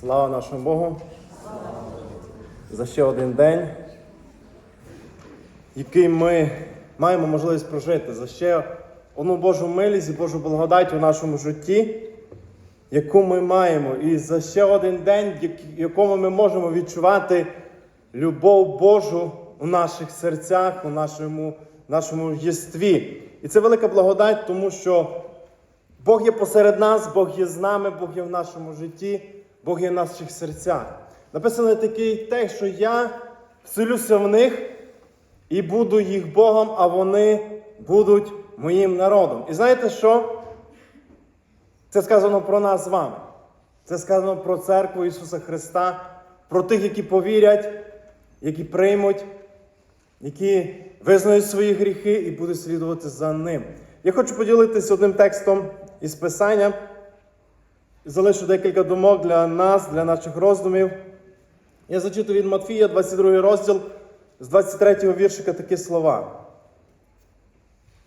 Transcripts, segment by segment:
Слава нашому Богу. За ще один день, який ми маємо можливість прожити, за ще одну Божу милість і Божу благодать у нашому житті, яку ми маємо, і за ще один день, в якому ми можемо відчувати любов Божу у наших серцях, у нашому, нашому єстві. І це велика благодать, тому що Бог є посеред нас, Бог є з нами, Бог є в нашому житті, Бог є в наших серцях. Написано такий текст, що я вселюся в них і буду їх Богом, а вони будуть моїм народом. І знаєте що? Це сказано про нас з вами. Це сказано про церкву Ісуса Христа, про тих, які повірять, які приймуть, які визнають свої гріхи і будуть слідувати за ним. Я хочу поділитися одним текстом із Писання. Залишу декілька думок для нас, для наших роздумів. Я зачитую від Матфія, 22 розділ, з 23 віршика такі слова.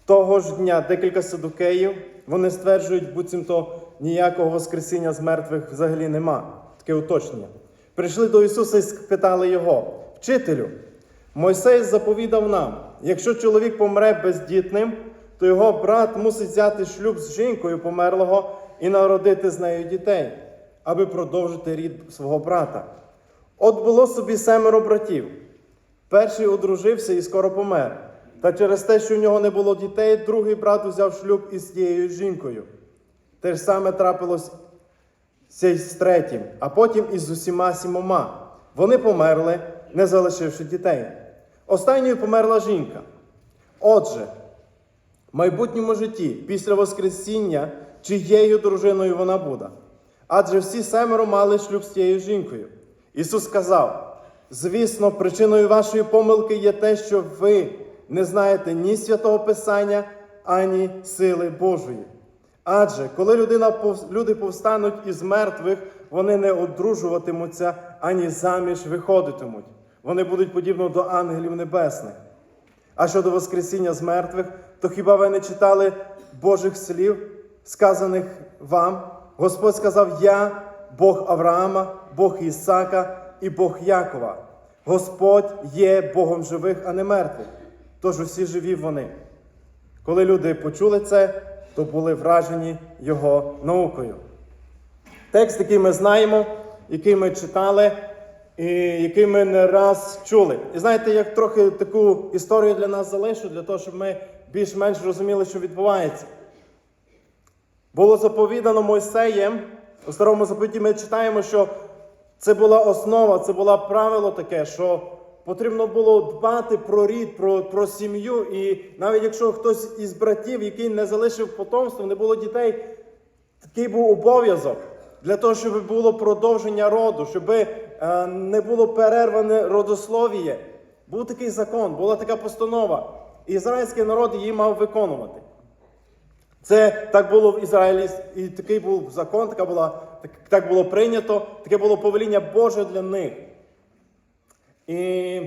Того ж дня декілька садукеїв, вони стверджують, буцімто ніякого Воскресіння з мертвих взагалі нема. Таке уточнення. Прийшли до Ісуса і спитали Його, Вчителю, Мойсей заповідав нам, якщо чоловік помре бездітним, то його брат мусить взяти шлюб з жінкою померлого і народити з нею дітей, аби продовжити рід свого брата. От було собі семеро братів. Перший одружився і скоро помер. Та через те, що в нього не було дітей, другий брат узяв шлюб із тією жінкою. Те ж саме трапилось з третім, а потім із усіма сімома. Вони померли, не залишивши дітей. Останньою померла жінка. Отже, в майбутньому житті, після Воскресіння, чиєю дружиною вона буде. Адже всі семеро мали шлюб з тією жінкою. Ісус сказав: звісно, причиною вашої помилки є те, що ви не знаєте ні святого Писання, ані сили Божої. Адже коли людина, люди повстануть із мертвих, вони не одружуватимуться ані заміж виходитимуть. Вони будуть подібно до ангелів небесних. А щодо Воскресіння з мертвих, то хіба ви не читали Божих слів, сказаних вам? Господь сказав: Я, Бог Авраама, Бог Ісака і Бог Якова. Господь є Богом живих, а не мертвих. Тож усі живі вони. Коли люди почули це, то були вражені Його наукою. Текст, який ми знаємо, який ми читали, і який ми не раз чули. І знаєте, як трохи таку історію для нас залишу, для того, щоб ми більш-менш розуміли, що відбувається. Було заповідано Мойсеєм, у старому заповіті ми читаємо, що це була основа, це було правило таке, що потрібно було дбати про рід, про, про сім'ю. І навіть якщо хтось із братів, який не залишив потомство, не було дітей, такий був обов'язок для того, щоб було продовження роду, щоб е, не було перерване родословіє. Був такий закон, була така постанова. І ізраїльський народ її мав виконувати. Це так було в Ізраїлі, і такий був закон, така була, так, так було прийнято, таке було повеління Боже для них. І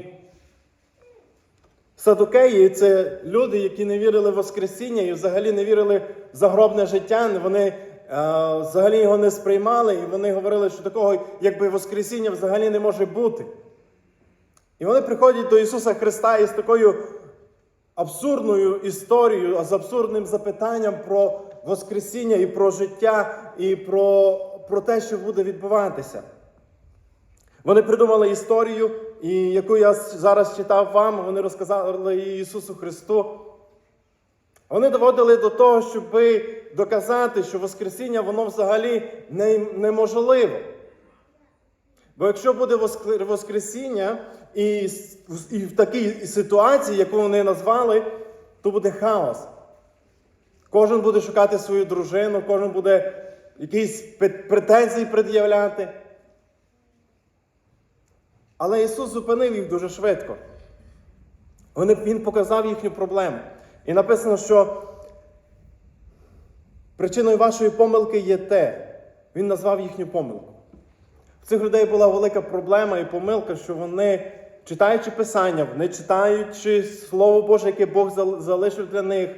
садукеї це люди, які не вірили в Воскресіння і взагалі не вірили в загробне життя. Вони е, взагалі його не сприймали, і вони говорили, що такого, якби Воскресіння взагалі не може бути. І вони приходять до Ісуса Христа із такою абсурдною історією, з абсурдним запитанням про Воскресіння і про життя, і про, про те, що буде відбуватися. Вони придумали історію, і яку я зараз читав вам, вони розказали Ісусу Христу. Вони доводили до того, щоб доказати, що Воскресіння воно взагалі неможливо. Бо якщо буде Воскресіння і, і в такій ситуації, яку вони назвали, то буде хаос. Кожен буде шукати свою дружину, кожен буде якісь претензії пред'являти. Але Ісус зупинив їх дуже швидко. Він показав їхню проблему. І написано, що причиною вашої помилки є те, Він назвав їхню помилку. В цих людей була велика проблема і помилка, що вони, читаючи Писання, не читаючи Слово Боже, яке Бог залишив для них,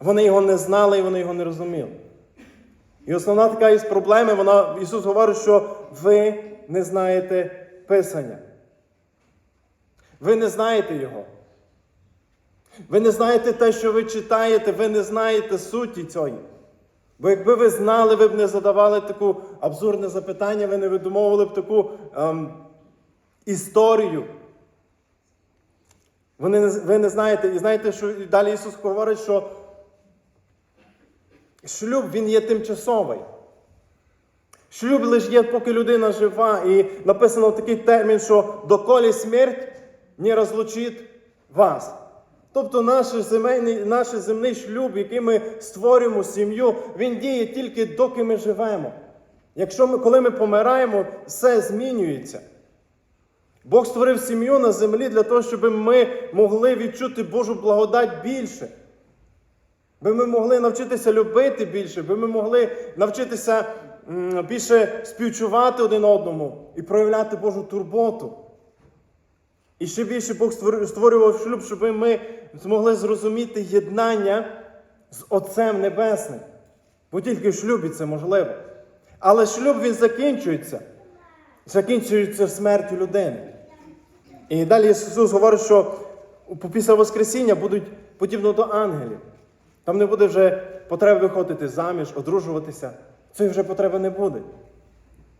вони його не знали і вони його не розуміли. І основна така із проблеми, вона, Ісус говорить, що ви не знаєте Писання. Ви не знаєте Його. Ви не знаєте те, що ви читаєте, ви не знаєте суті цієї. Бо якби ви знали, ви б не задавали таку абсурдне запитання, ви не видумовували б таку ем, історію. Вони не, ви не знаєте, і знаєте, що далі Ісус говорить, що шлюб він є тимчасовий. Шлюб лише є, поки людина жива, і написано такий термін, що доколі смерть не розлучить вас. Тобто наш земельний, наш земний шлюб, який ми створюємо сім'ю, він діє тільки доки ми живемо. Якщо ми, коли ми помираємо, все змінюється. Бог створив сім'ю на землі для того, щоб ми могли відчути Божу благодать більше. Би ми могли навчитися любити більше, би ми могли навчитися більше співчувати один одному і проявляти Божу турботу. І ще більше Бог створював шлюб, щоб ми змогли зрозуміти єднання з Отцем Небесним. Бо тільки в шлюбі це можливо. Але шлюб він закінчується. Закінчується смертю людини. І далі Ісус говорить, що після Воскресіння будуть подібно до ангелів. Там не буде вже потреби виходити заміж, одружуватися. Цієї вже потреби не буде.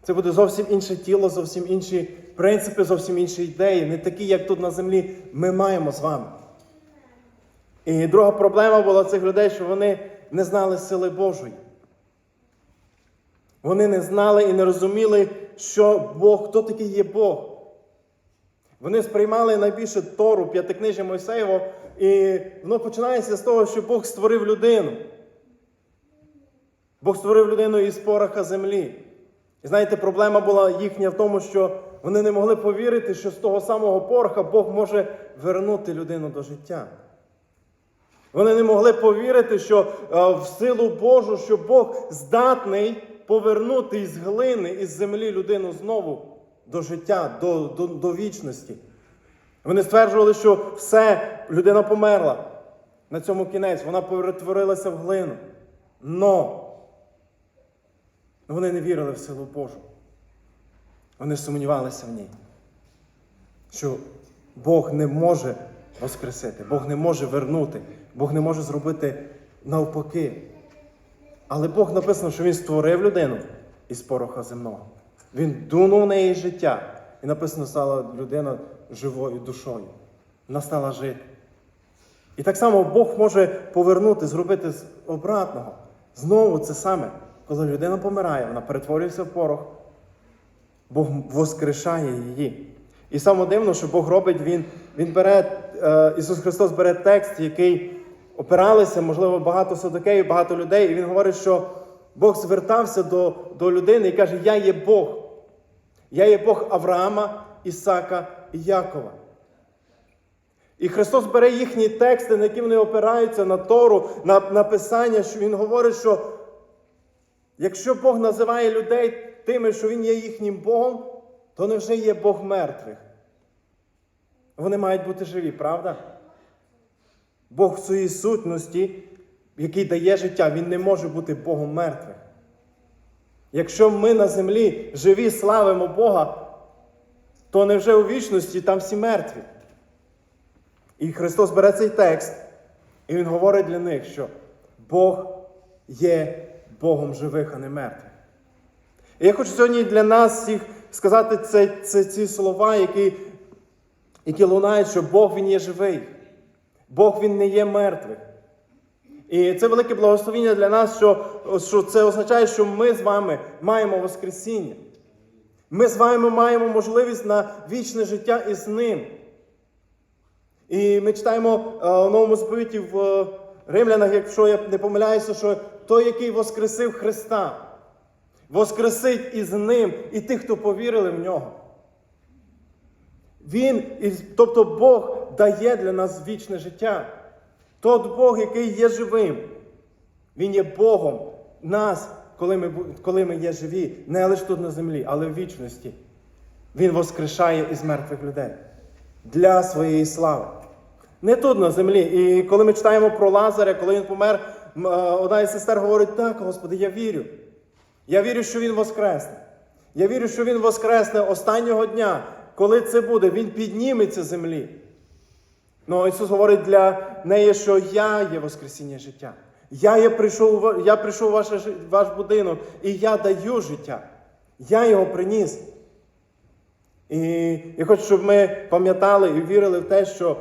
Це буде зовсім інше тіло, зовсім інші принципи, зовсім інші ідеї, не такі, як тут на землі ми маємо з вами. І друга проблема була цих людей, що вони не знали сили Божої. Вони не знали і не розуміли, що Бог, хто такий є Бог. Вони сприймали найбільше Тору, п'ятикнижжя Мойсеєво, і воно починається з того, що Бог створив людину. Бог створив людину із пороха землі. І знаєте, проблема була їхня в тому, що вони не могли повірити, що з того самого пороха Бог може вернути людину до життя. Вони не могли повірити, що е, в силу Божу, що Бог здатний повернути із глини, із землі людину знову до життя, до, до, до вічності. Вони стверджували, що все, людина померла. На цьому кінець, вона перетворилася в глину. Но вони не вірили в силу Божу. Вони сумнівалися в ній. Що Бог не може воскресити, Бог не може вернути, Бог не може зробити навпаки. Але Бог написано, що Він створив людину із пороха земного. Він дунув в неї життя. І написано, стала людина живою душою. Вона стала жити. І так само Бог може повернути, зробити з обратного. Знову це саме, коли людина помирає, вона перетворюється в порох. Бог воскрешає її. І саме дивно, що Бог робить, Він, він бере, е, Ісус Христос бере текст, який опиралися, можливо, багато садокеїв, багато людей, і Він говорить, що Бог звертався до, до людини і каже: Я є Бог. Я є Бог Авраама, Ісака і Якова. І Христос бере їхні тексти, на які вони опираються на Тору, на, на Писання, що Він говорить, що якщо Бог називає людей тими, що Він є їхнім Богом, то невже є Бог мертвих? Вони мають бути живі, правда? Бог в своїй сутності, який дає життя, Він не може бути Богом мертвих. Якщо ми на землі живі славимо Бога, то невже у вічності там всі мертві? І Христос бере цей текст, і Він говорить для них, що Бог є Богом живих, а не мертвих. І я хочу сьогодні для нас всіх сказати це, це, ці слова, які, які лунають, що Бог Він є живий, Бог Він не є мертвий. І це велике благословіння для нас, що, що це означає, що ми з вами маємо Воскресіння. Ми з вами маємо можливість на вічне життя із Ним. І ми читаємо е, у новому заповіті в Римлянах, якщо я не помиляюся, що той, який воскресив Христа, воскресить із Ним і тих, хто повірили в нього. Він, тобто Бог дає для нас вічне життя. Тот Бог, який є живим, Він є Богом нас, коли ми, коли ми є живі, не лише тут на землі, але в вічності. Він воскрешає із мертвих людей для своєї слави. Не тут на землі. І коли ми читаємо про Лазаря, коли він помер, одна із сестер говорить, так, Господи, я вірю. Я вірю, що Він воскресне. Я вірю, що Він воскресне останнього дня, коли це буде, Він підніметься землі. Ну, Ісус говорить для неї, що я є Воскресіння життя. Я, є прийшов, я прийшов ваше жи- ваш будинок і я даю життя. Я його приніс. І я хочу, щоб ми пам'ятали і вірили в те, що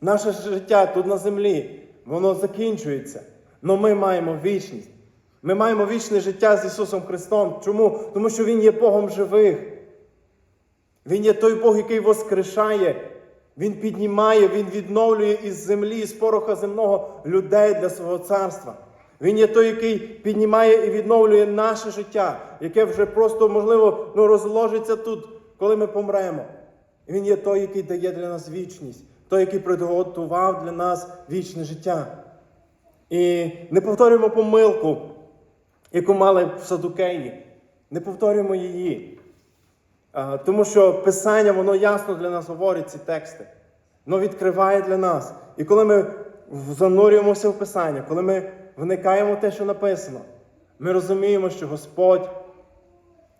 наше життя тут на землі, воно закінчується. Але ми маємо вічність. Ми маємо вічне життя з Ісусом Христом. Чому? Тому що Він є Богом живих. Він є той Бог, який воскрешає. Він піднімає, Він відновлює із землі, з пороха земного людей для свого царства. Він є той, який піднімає і відновлює наше життя, яке вже просто, можливо, ну, розложиться тут, коли ми помремо. Він є той, який дає для нас вічність, той, який приготував для нас вічне життя. І не повторюємо помилку, яку мали в Садукеї. Не повторюємо її. Тому що Писання, воно ясно для нас говорить ці тексти. Воно відкриває для нас. І коли ми занурюємося в Писання, коли ми вникаємо в те, що написано, ми розуміємо, що Господь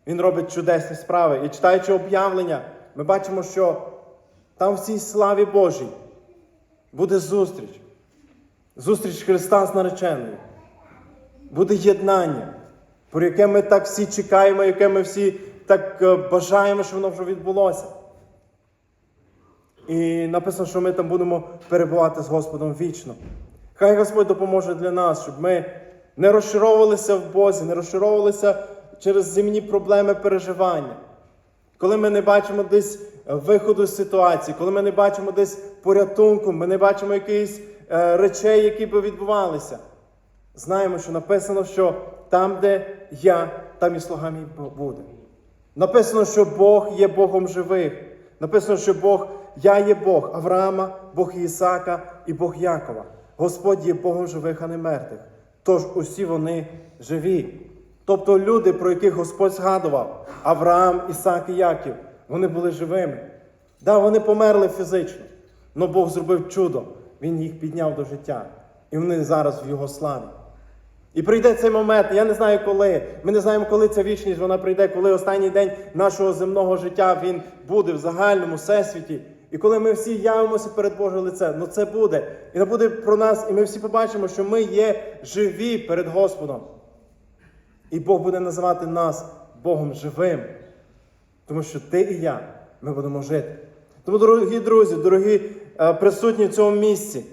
Він робить чудесні справи. І читаючи об'явлення, ми бачимо, що там в цій славі Божій буде зустріч. Зустріч Христа з нареченою. Буде єднання, про яке ми так всі чекаємо, яке ми всі так е, бажаємо, щоб воно вже відбулося. І написано, що ми там будемо перебувати з Господом вічно. Хай Господь допоможе для нас, щоб ми не розчаровувалися в Бозі, не розчаровувалися через земні проблеми переживання. Коли ми не бачимо десь виходу з ситуації, коли ми не бачимо десь порятунку, ми не бачимо якихось е, речей, які би відбувалися. Знаємо, що написано, що там, де я, там і слуга мій буде. Написано, що Бог є Богом живих. Написано, що Бог, я є Бог Авраама, Бог Ісака і Бог Якова. Господь є Богом живих, а не мертвих. Тож усі вони живі. Тобто люди, про яких Господь згадував, Авраам, Ісак і Яків, вони були живими. Да, вони померли фізично, але Бог зробив чудо. Він їх підняв до життя. І вони зараз в Його славі. І прийде цей момент, я не знаю коли. Ми не знаємо, коли ця вічність вона прийде, коли останній день нашого земного життя він буде в загальному всесвіті. І коли ми всі явимося перед Боже лице, ну це буде. І не буде про нас, і ми всі побачимо, що ми є живі перед Господом. І Бог буде називати нас Богом живим. Тому що ти і я, ми будемо жити. Тому, дорогі друзі, дорогі присутні в цьому місці,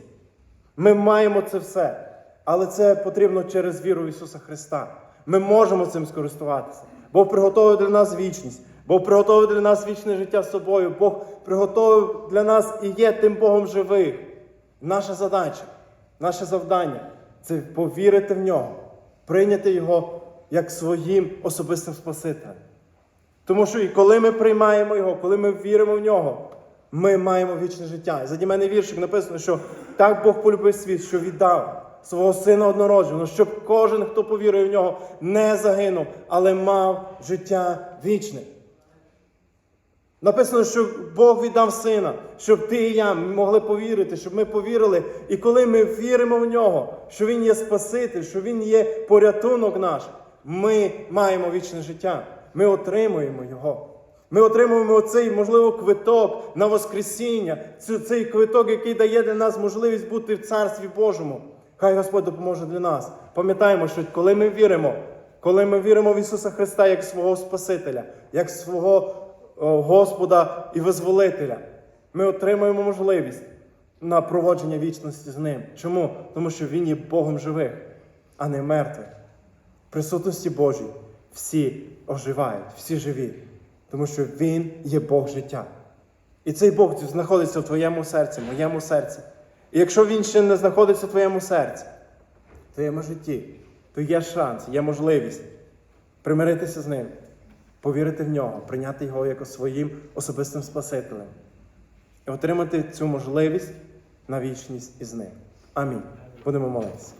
ми маємо це все. Але це потрібно через віру в Ісуса Христа. Ми можемо цим скористуватися. Бог приготовив для нас вічність. Бог приготовив для нас вічне життя з собою. Бог приготовив для нас і є тим Богом живих. Наша задача, наше завдання це повірити в нього, прийняти Його як своїм особистим Спасителем. Тому що і коли ми приймаємо Його, коли ми віримо в нього, ми маємо вічне життя. І заді мене віршик написано, що так Бог полюбив світ, що віддав свого сина однородженого, щоб кожен, хто повірує в нього, не загинув, але мав життя вічне. Написано, що Бог віддав сина, щоб ти і я могли повірити, щоб ми повірили. І коли ми віримо в нього, що Він є Спаситель, що Він є порятунок наш, ми маємо вічне життя. Ми отримуємо його. Ми отримуємо оцей, можливо, квиток на Воскресіння, цей квиток, який дає для нас можливість бути в Царстві Божому. Хай Господь допоможе для нас. Пам'ятаємо, що коли ми віримо, коли ми віримо в Ісуса Христа як свого Спасителя, як свого Господа і Визволителя, ми отримуємо можливість на проводження вічності з Ним. Чому? Тому що Він є Богом живих, а не мертвих. В присутності Божій всі оживають, всі живі, тому що Він є Бог життя. І цей Бог знаходиться в твоєму серці, моєму серці. І якщо він ще не знаходиться в твоєму серці, в твоєму житті, то є шанс, є можливість примиритися з ним, повірити в нього, прийняти його як своїм особистим Спасителем і отримати цю можливість на вічність із ним. Амінь. Будемо молитися.